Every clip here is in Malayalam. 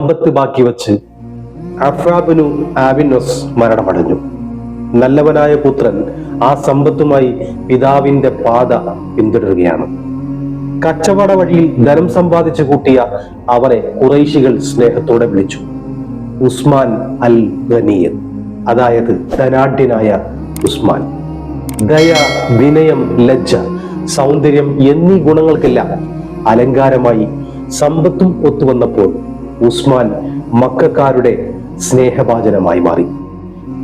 സമ്പത്ത് ബാക്കി വച്ച് അഫ്രാബിനു ആബിനോസ് മരണമടഞ്ഞു. നല്ലവനായ പുത്രൻ ആ സമ്പത്തുമായി പിതാവിന്റെ പാത പിന്തുടരുകയാണ്. കച്ചവട വഴിയിൽ ധനം സമ്പാദിച്ചു കൂട്ടിയ അവരെ കുറൈശികൾ സ്നേഹത്തോടെ വിളിച്ചു. ഉസ്മാൻ അൽ ഖനീയ് അതായത് ധനാഢ്യനായ ഉസ്മാൻ. ദയ വിനയം ലജ്ജ സൗന്ദര്യം എന്നീ ഗുണങ്ങൾക്കെല്ലാം അലങ്കാരമായി സമ്പത്തും ഒത്തുവന്നപ്പോൾ ഉസ്മാൻ മക്കാരുടെ സ്നേഹഭാജനമായി മാറി.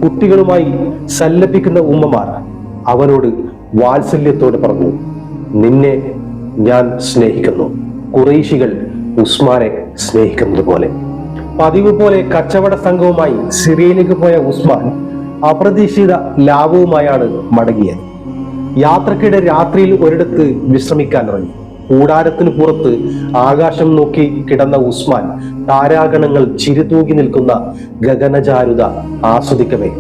കുട്ടികളുമായി സല്ലപിക്കുന്ന ഉമ്മമാർ അവനോട് വാത്സല്യത്തോടെ പറഞ്ഞു നിന്നെ ഞാൻ സ്നേഹിക്കുന്നു. കുറേശികൾ ഉസ്മാനെ സ്നേഹിക്കുന്നത് പോലെ. പതിവ് പോലെ കച്ചവട സംഘവുമായി സിറിയയിലേക്ക് പോയ ഉസ്മാൻ അപ്രതീക്ഷിത ലാഭവുമായാണ് മടങ്ങിയത്. യാത്രക്കിടെ രാത്രിയിൽ ഒരിടത്ത് വിശ്രമിക്കാൻ ഇറങ്ങി. കൂടാരത്തിന് പുറത്ത് ആകാശം നോക്കി കിടന്ന ഉസ്മാൻ താരാഗണങ്ങൾ ചിരിതൂകി നിൽക്കുന്ന ഗഗനചാരുത ആസ്വദിക്കവേ.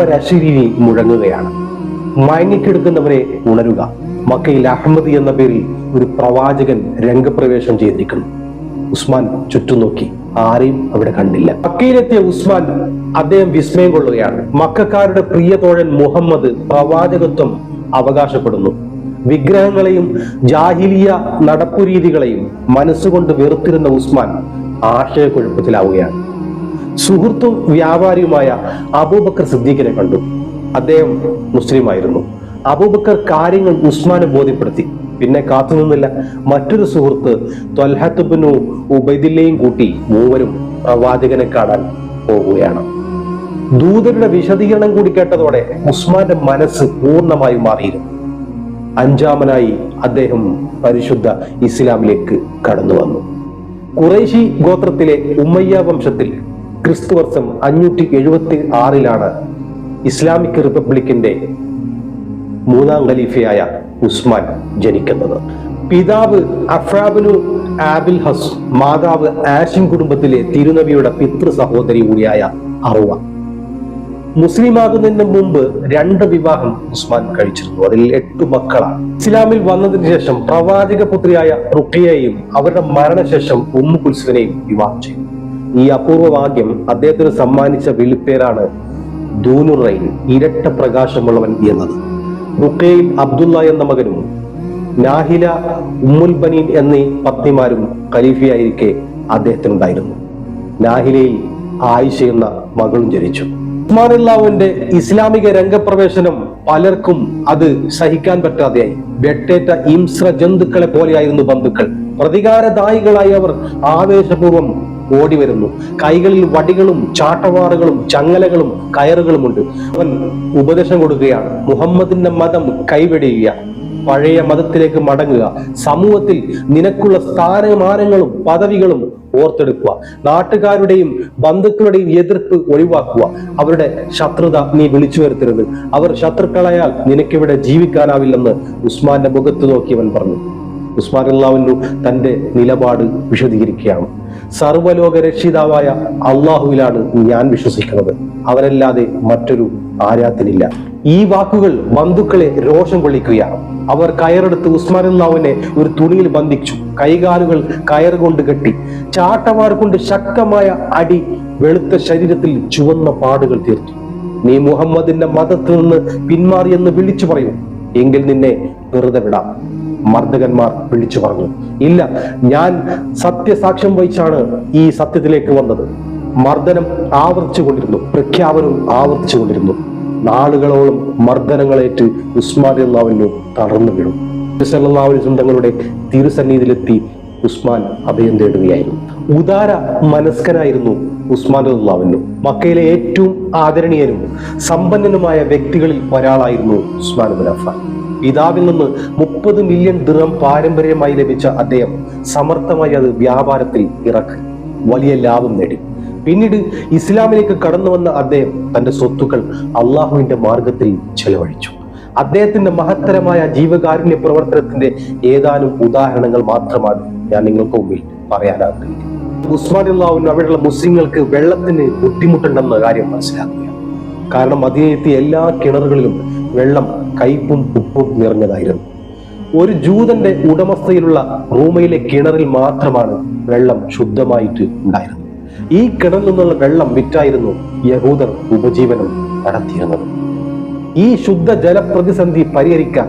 ഒരശിരി മുഴങ്ങുകയാണ്. മയങ്ങിക്കിടക്കുന്നവരെ ഉണരുക. മക്കയിൽ അഹമ്മദ് എന്ന പേരിൽ ഒരു പ്രവാചകൻ രംഗപ്രവേശം ചെയ്തിരിക്കുന്നു. ഉസ്മാൻ ചുറ്റും നോക്കി. ആരെയും അവിടെ കണ്ടില്ല. മക്കയിലെത്തിയ ഉസ്മാൻ അദ്ദേഹം വിസ്മയം കൊള്ളുകയാണ്. മക്കാരുടെ പ്രിയതോഴൻ മുഹമ്മദ് പ്രവാചകത്വം അവകാശപ്പെടുന്നു. വിഗ്രഹങ്ങളെയും ജാഹിലിയ നടപ്പുരീതികളെയും മനസ്സുകൊണ്ട് വെറുത്തിരുന്ന ഉസ്മാൻ ആശയക്കുഴപ്പത്തിലാവുകയാണ്. സുഹൃത്തും വ്യാപാരിയുമായ അബൂബക്കർ സിദ്ദീഖിനെ കണ്ടു. അദ്ദേഹം മുസ്ലിമായിരുന്നു. അബൂബക്കർ കാര്യങ്ങൾ ഉസ്മാനെ ബോധ്യപ്പെടുത്തി. പിന്നെ കാത്തുനിന്നില്ല. മറ്റൊരു സുഹൃത്ത് ത്വൽഹത്തുബിനു ഉബൈദില്ലയും കൂട്ടി മൂവരും പ്രവാചകനെ കാണാൻ പോവുകയാണ്. ദൂതരുടെ വിശദീകരണം കൂടി കേട്ടതോടെ ഉസ്മാന്റെ മനസ്സ് പൂർണമായും മാറിയിരുന്നു. അഞ്ചാമനായി അദ്ദേഹം പരിശുദ്ധ ഇസ്ലാമിലേക്ക് കടന്നു വന്നു. കുറേശി ഗോത്രത്തിലെ ഉമ്മയ്യ വംശത്തിൽ ക്രിസ്തുവർഷം അഞ്ഞൂറ്റി എഴുപത്തി ആറിലാണ് ഇസ്ലാമിക് റിപ്പബ്ലിക്കിന്റെ മൂന്നാം ഖലീഫയായ ഉസ്മാൻ ജനിക്കുന്നത്. പിതാവ് അഫ്രാബിനു ആബിൽ ഹസ് മാതാവ് ആഷിം കുടുംബത്തിലെ തിരുനബിയുടെ പിതൃ സഹോദരി കൂടിയായ അറുവ. മുസ്ലിമാകുന്നതിന് മുമ്പ് രണ്ട് വിവാഹം ഉസ്മാൻ കഴിച്ചിരുന്നു. അതിൽ എട്ട് മക്കളാണ്. ഇസ്ലാമിൽ വന്നതിന് ശേഷം പ്രവാചക പുത്രിയായ റുഖിയയെയും അവരുടെ മരണശേഷം ഉമ്മു കുൽസുവിനെയും വിവാഹം ചെയ്തു. ഈ അപൂർവ ഭാഗ്യം അദ്ദേഹത്തിന് സമ്മാനിച്ച വിളിപ്പേരാണ് ദൂനുറൈൻ ഇരട്ട പ്രകാശമുള്ളവൻ എന്നത്. റുക്കയിൽ അബ്ദുള്ള എന്ന മകനും നാഹില ഉമ്മുൽ ബനീൻ എന്നീ പത്നിമാരും ഖലീഫയായിരിക്കെ അദ്ദേഹത്തിനുണ്ടായിരുന്നു. നാഹിലയിൽ ആയിഷ എന്ന മകളും ജനിച്ചു. ഉസ്മാനുല്ലാവിന്റെ ഇസ്ലാമിക രംഗപ്രവേശനം പലർക്കും അത് സഹിക്കാൻ പറ്റാതെയായി. വെട്ടേറ്റ ഇംസ്ര ജന്തുക്കളെ പോലെയായിരുന്നു ബന്ധുക്കൾ. പ്രതികാരദായികളായി അവർ ആവേശപൂർവം ഓടി വരുന്നു കൈകളിൽ വടികളും ചാട്ടവാറുകളും ചങ്ങലകളും കയറുകളുമുണ്ട്. അവൻ ഉപദേശം കൊടുക്കുകയാണ്. മുഹമ്മദിന്റെ മതം കൈവെടിയുക പഴയ മതത്തിലേക്ക് മടങ്ങുക. സമൂഹത്തിൽ നിനക്കുള്ള സ്ഥാനമാനങ്ങളും പദവികളും ഓർത്തെടുക്കുക. നാട്ടുകാരുടെയും ബന്ധുക്കളുടെയും എതിർപ്പ് ഒഴിവാക്കുക. അവരുടെ ശത്രുത നീ വിളിച്ചു വരുത്തരുത്. അവർ ശത്രുക്കളായാൽ നിനക്കിവിടെ ജീവിക്കാനാവില്ലെന്ന് ഉസ്മാന്റെ മുഖത്ത് നോക്കിയവൻ പറഞ്ഞു. ഉസ്മാൻ അള്ളാഹുവിനു തന്റെ നിലപാട് വിശദീകരിക്കുകയാണ്. സർവലോക രക്ഷിതാവായ അള്ളാഹുവിലാണ് ഞാൻ വിശ്വസിക്കുന്നത്. അവരല്ലാതെ മറ്റൊരു ആരാധനില്ല ഈ വാക്കുകൾ ബന്ധുക്കളെ രോഷം കൊള്ളിക്കുകയാണ്. അവർ കയറെടുത്ത് ഉസ്മാൻ അള്ളാഹുവിനെ ഒരു തുണിയിൽ ബന്ധിച്ചു. കൈകാലുകൾ കയർ കൊണ്ട് കെട്ടി. ചാട്ടവാർ കൊണ്ട് ശക്തമായ അടി വെളുത്ത ശരീരത്തിൽ ചുവന്ന പാടുകൾ തീർത്തു. നീ മുഹമ്മദിന്റെ മതത്തിൽ നിന്ന് പിന്മാറിയെന്ന് വിളിച്ചു പറയൂ. എങ്കിൽ നിന്നെ വെറുതെ വിടാം. മർദ്ദകന്മാർ വിളിച്ചു പറഞ്ഞു. ഇല്ല ഞാൻ സത്യസാക്ഷ്യം വഹിച്ചാണ് ഈ സത്യത്തിലേക്ക് വന്നത്. മർദ്ദനം ആവർത്തിച്ചു കൊണ്ടിരുന്നു പ്രഖ്യാപനവും ആവർത്തിച്ചു കൊണ്ടിരുന്നു നാളുകളോളം മർദ്ദനങ്ങളേറ്റ് ഉസ്മാൻ അള്ളാവിനു തളർന്നു വീണു. സല്ലാവിനും തങ്ങളുടെ തിരുസന്നിധിയിലെത്തി ഉസ്മാൻ അഭയം തേടുകയായിരുന്നു. ഉദാര മനസ്കനായിരുന്നു ഉസ്മാൻ അള്ളാവിനു മക്കയിലെ ഏറ്റവും ആദരണീയനും സമ്പന്നനുമായ വ്യക്തികളിൽ ഒരാളായിരുന്നു ഉസ്മാൻ ബിൻ അഫ്ഫാൻ. പിതാവിൽ നിന്ന് മുപ്പത് മില്യൺ ദിറം പാരമ്പര്യമായി ലഭിച്ച അദ്ദേഹം സമർത്ഥമായി അത് വ്യാപാരത്തിൽ ഇറക്കി. വലിയ ലാഭം നേടി. പിന്നീട് ഇസ്ലാമിലേക്ക് കടന്നു വന്ന അദ്ദേഹം തന്റെ സ്വത്തുക്കൾ അള്ളാഹുവിന്റെ മാർഗത്തിൽ ചെലവഴിച്ചു. അദ്ദേഹത്തിന്റെ മഹത്തരമായ ജീവകാരുണ്യ പ്രവർത്തനത്തിന്റെ ഏതാനും ഉദാഹരണങ്ങൾ മാത്രമാണ് ഞാൻ നിങ്ങൾക്ക് മുമ്പിൽ പറയാൻ ആഗ്രഹിക്കുന്നത്. ഉസ്മാൻ അള്ളാഹുവിന് അവിടെയുള്ള മുസ്ലിങ്ങൾക്ക് വെള്ളത്തിന് ബുദ്ധിമുട്ടുണ്ടെന്ന കാര്യം മനസ്സിലാക്കുക. കാരണം അതിനെത്തിയ എല്ലാ കിണറുകളിലും വെള്ളം കയ്പും ഉപ്പും നിറഞ്ഞതായിരുന്നു. ഒരു ജൂതന്റെ ഉടമസ്ഥയിലുള്ള റൂമയിലെ കിണറിൽ മാത്രമാണ് വെള്ളം ശുദ്ധമായിട്ട് ഉണ്ടായിരുന്നത്. ഈ കിണറിൽ നിന്നുള്ള വെള്ളം വിറ്റായിരുന്നു യഹൂദർ ഉപജീവനം നടത്തിയിരുന്നത്. ഈ ശുദ്ധ ജലപ്രതിസന്ധി പരിഹരിക്കാൻ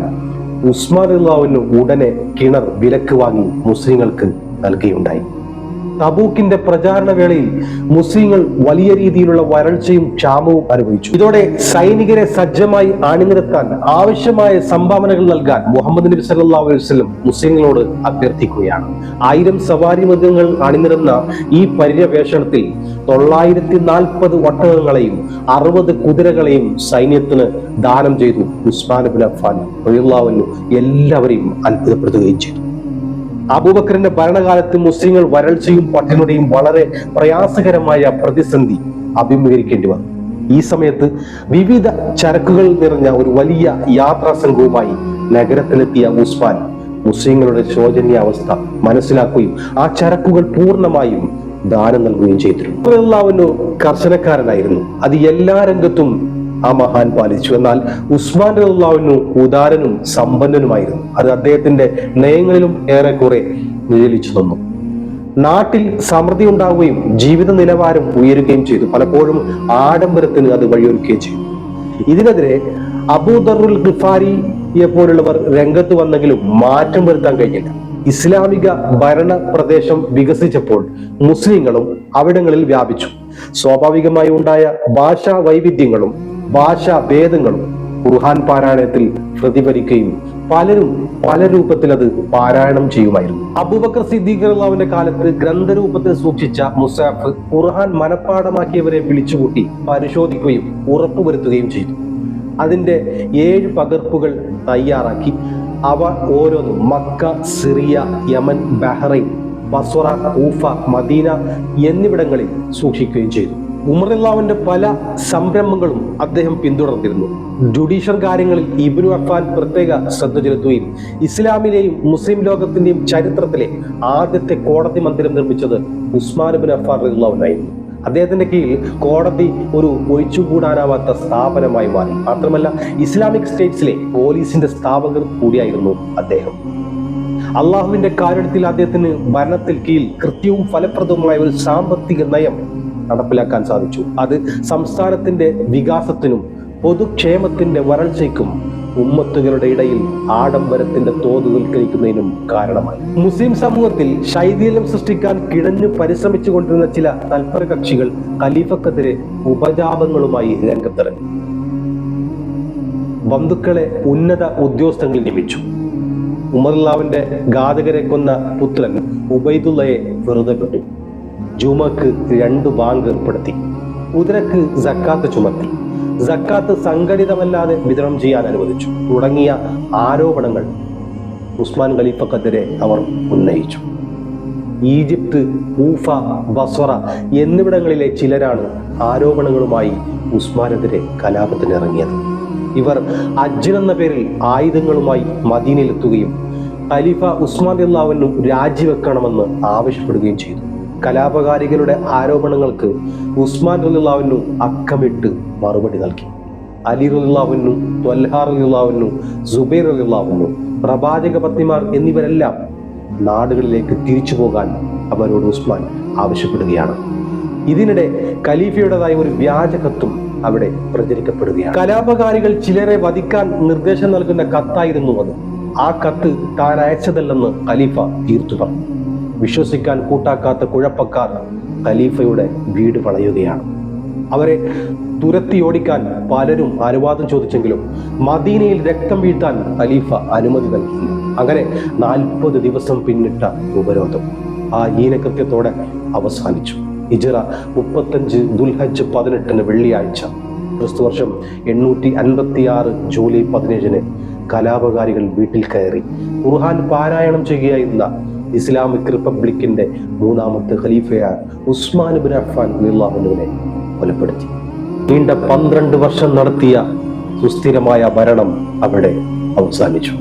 ഉസ്മാൻ അള്ളാവിന് ഉടനെ കിണർ വിലക്ക് വാങ്ങി മുസ്ലിങ്ങൾക്ക് നൽകുകയുണ്ടായി. തബൂക്കിന്റെ പ്രചാരണ വേളയിൽ മുസ്ലിങ്ങൾ വലിയ രീതിയിലുള്ള വരൾച്ചയും ക്ഷാമവും അനുഭവിച്ചു. ഇതോടെ സൈനികരെ സജ്ജമായി അണിനിരത്താൻ ആവശ്യമായ സംഭാവനകൾ നൽകാൻ മുഹമ്മദ് നബി സല്ലാ വസല്ലം മുസ്ലിങ്ങളോട് അഭ്യർത്ഥിക്കുകയാണ്. ആയിരം സവാരി മൃഗങ്ങൾ അണിനിരന്ന ഈ പര്യവേഷണത്തിൽ തൊള്ളായിരത്തി നാൽപ്പത് ഒട്ടകങ്ങളെയും അറുപത് കുതിരകളെയും സൈന്യത്തിന് ദാനം ചെയ്തു ഉസ്മാൻ ബിൻ അഫാൻ എല്ലാവരെയും അത്ഭുതപ്പെടുത്തുകയും ചെയ്തു. അബൂബക്കറിന്റെ ഭരണകാലത്ത് മുസ്ലിങ്ങൾ വരൾച്ചയും പട്ടിണിയുടെയും വളരെ പ്രയാസകരമായ പ്രതിസന്ധി അഭിമുഖീകരിക്കേണ്ടി വന്നു. ഈ സമയത്ത് വിവിധ ചരക്കുകൾ നിറഞ്ഞ ഒരു വലിയ യാത്രാ സംഘവുമായി നഗരത്തിലെത്തിയ ഉസ്മാൻ മുസ്ലിങ്ങളുടെ ശോചനീയാവസ്ഥ മനസ്സിലാക്കുകയും ആ ചരക്കുകൾ പൂർണമായും ദാനം നൽകുകയും ചെയ്തിരുന്നു. കർശനക്കാരനായിരുന്നു. അത് എല്ലാ രംഗത്തും ആ മഹാൻ പാലിച്ചു. എന്നാൽ ഉസ്മാൻ റഹ്ലാവിനു ഉദാരനും സമ്പന്നനുമായിരുന്നു. അത് അദ്ദേഹത്തിന്റെ നയങ്ങളിലും ഏറെക്കുറെ നിഴലിച്ചു തന്നു. നാട്ടിൽ സമൃദ്ധി ഉണ്ടാവുകയും ജീവിത നിലവാരം ഉയരുകയും ചെയ്തു. പലപ്പോഴും ആഡംബരത്തിന് അത് വഴിയൊരുക്കുകയും ചെയ്തു. ഇതിനെതിരെ അബൂദറുൽ ഗുഫാരിയെ പോലുള്ളവർ രംഗത്ത് വന്നെങ്കിലും മാറ്റം വരുത്താൻ കഴിഞ്ഞില്ല. ഇസ്ലാമിക ഭരണ പ്രദേശം വികസിച്ചപ്പോൾ മുസ്ലിങ്ങളും അവിടങ്ങളിൽ വ്യാപിച്ചു. സ്വാഭാവികമായി ഉണ്ടായ ഭാഷാ വൈവിധ്യങ്ങളും ഭാഷാ ഭേദങ്ങളും ഖുർഹാൻ പാരായണത്തിൽ പ്രതിഫലിക്കുകയും പലരും പല രൂപത്തിൽ അത് പാരായണം ചെയ്യുമായിരുന്നു. അബൂബക്കർ സിദ്ദീഖ് കാലത്ത് ഗ്രന്ഥരൂപത്തിൽ സൂക്ഷിച്ച മുസാഫ് ഖുർഹാൻ മനഃപ്പാടമാക്കിയവരെ വിളിച്ചുകൂട്ടി പരിശോധിക്കുകയും ഉറപ്പുവരുത്തുകയും ചെയ്തു. അതിന്റെ ഏഴ് പകർപ്പുകൾ തയ്യാറാക്കി. അവ ഓരോന്നും Mecca Syria Yemen Bahrain Basra ഊഫ Medina എന്നിവിടങ്ങളിൽ സൂക്ഷിക്കുകയും ചെയ്തു. ഉമറുല്ലാവിന്റെ പല സംരംഭങ്ങളും അദ്ദേഹം പിന്തുടർന്നിരുന്നു. ജുഡീഷ്യൽ കാര്യങ്ങളിൽ ഇബ്നു അഫ്ഫാൻ പ്രത്യേക ശ്രദ്ധ ചെലുത്തുകയും ഇസ്ലാമിലെയും മുസ്ലിം ലോകത്തിന്റെയും ചരിത്രത്തിലെ ആദ്യത്തെ കോടതി മന്ദിരം നിർമ്മിച്ചത് ഉസ്മാൻ ബിൻ അഫാൻ റഹ്ലാവിനായിരുന്നു അദ്ദേഹത്തിന്റെ കീഴിൽ കോടതി ഒരു ഒഴിച്ചുകൂടാനാവാത്ത സ്ഥാപനമായി മാറി. മാത്രമല്ല ഇസ്ലാമിക് സ്റ്റേറ്റ്സിലെ പോലീസിന്റെ സ്ഥാപകർ കൂടിയായിരുന്നു അദ്ദേഹം. അള്ളാഹുവിന്റെ കാര്യത്തിൽ അദ്ദേഹത്തിന് ഭരണത്തിൽ കീഴിൽ കൃത്യവും ഫലപ്രദവുമായ ഒരു സാമ്പത്തിക നയം നടപ്പിലാക്കാൻ സാധിച്ചു. അത് സംസ്ഥാനത്തിന്റെ വികാസത്തിനും പൊതുക്ഷേമത്തിന്റെ വരൾച്ചയ്ക്കും ഉമ്മത്തുകളുടെ ഇടയിൽ ആഡംബരത്തിന്റെ തോത് വൽക്കരിക്കുന്നതിനും കാരണമായി. മുസ്ലിം സമൂഹത്തിൽ ശൈഥീലം സൃഷ്ടിക്കാൻ കിടഞ്ഞു പരിശ്രമിച്ചു കൊണ്ടിരുന്ന ചില തൽപര കക്ഷികൾ ഖലീഫക്കെതിരെ ഉപജാപങ്ങളുമായി രംഗത്തിറങ്ങി. ബന്ധുക്കളെ ഉന്നത ഉദ്യോഗസ്ഥങ്ങളിൽ നിയമിച്ചു. ഉമർലാവിന്റെ ഘാതകരെ കൊന്ന പുത്രൻ ഉബൈദുള്ളയെ വെറുതെ വിട്ടു ജുമക്ക് രണ്ട് ബാങ്ക് ഏർപ്പെടുത്തി ഉദരക്ക് സക്കാത്ത് ചുമത്തി. സക്കാത്ത് സംഘടിതമല്ലാതെ വിതരണം ചെയ്യാൻ അനുവദിച്ചു. തുടങ്ങിയ ആരോപണങ്ങൾ ഉസ്മാൻ ഖലീഫക്കെതിരെ അവർ ഉന്നയിച്ചു. ഈജിപ്ത് ഊഫ ബസ്വറ എന്നിവിടങ്ങളിലെ ചിലരാണ് ആരോപണങ്ങളുമായി ഉസ്മാനെതിരെ കലാപത്തിനിറങ്ങിയത്. ഇവർ അജ്ജൻ എന്ന പേരിൽ ആയുധങ്ങളുമായി മദീനയിലെത്തുകയും ഖലീഫ ഉസ്മാൻ അള്ളാവിനും രാജിവെക്കണമെന്ന് ആവശ്യപ്പെടുകയും ചെയ്തു. കലാപകാരികളുടെ ആരോപണങ്ങൾക്ക് ഉസ്മാൻ റലിള്ളാവിനു അക്കമിട്ട് മറുപടി നൽകി. അലി റലിള്ളാവിനു ത്വൽഹാർ റലിള്ളാവിനു സുബൈർ റലിള്ളാവിനു പ്രവാചക പത്നിമാർ എന്നിവരെല്ലാം നാടുകളിലേക്ക് തിരിച്ചു പോകാൻ അവരോട് ഉസ്മാൻ ആവശ്യപ്പെടുകയാണ്. ഇതിനിടെ ഖലീഫയുടേതായ ഒരു വ്യാജ കത്തും അവിടെ പ്രചരിക്കപ്പെടുകയാണ്. കലാപകാരികൾ ചിലരെ വധിക്കാൻ നിർദ്ദേശം നൽകുന്ന കത്തായിരുന്നു അത്. ആ കത്ത് താൻ അയച്ചതല്ലെന്ന് ഖലീഫ തീർത്തു പറഞ്ഞു. വിശ്വസിക്കാൻ കൂട്ടാക്കാത്ത കുഴപ്പക്കാർ ഖലീഫയുടെ വീട് വളയുകയാണ്. അവരെ തുരത്തി ഓടിക്കാൻ പലരും അനുവാദം ചോദിച്ചെങ്കിലും മദീനയിൽ രക്തം വീഴ്ത്താൻ ഖലീഫ അനുമതി നൽകി. അങ്ങനെ നാൽപ്പത് ദിവസം പിന്നിട്ട ഉപരോധം ആ ഈനകൃത്യത്തോടെ അവസാനിച്ചു. ഇജറ മുപ്പത്തഞ്ച് ദുൽഹജ് പതിനെട്ടിന് വെള്ളിയാഴ്ച. ക്രിസ്തുവർഷം എണ്ണൂറ്റി അൻപത്തി ആറ് ജൂലൈ പതിനേഴിന് കലാപകാരികൾ വീട്ടിൽ കയറി. ഖുർഹാൻ പാരായണം ചെയ്യുകയായിരുന്ന ഇസ്ലാമിക് റിപ്പബ്ലിക്കിന്റെ മൂന്നാമത്തെ ഖലീഫയായ ഉസ്മാൻ ബിൻ അഫ്ഫാൻ അള്ളാഹുനുവിനെ കൊലപ്പെടുത്തി. നീണ്ട പന്ത്രണ്ട് വർഷം നടത്തിയ സുസ്ഥിരമായ ഭരണം അവിടെ അവസാനിച്ചു.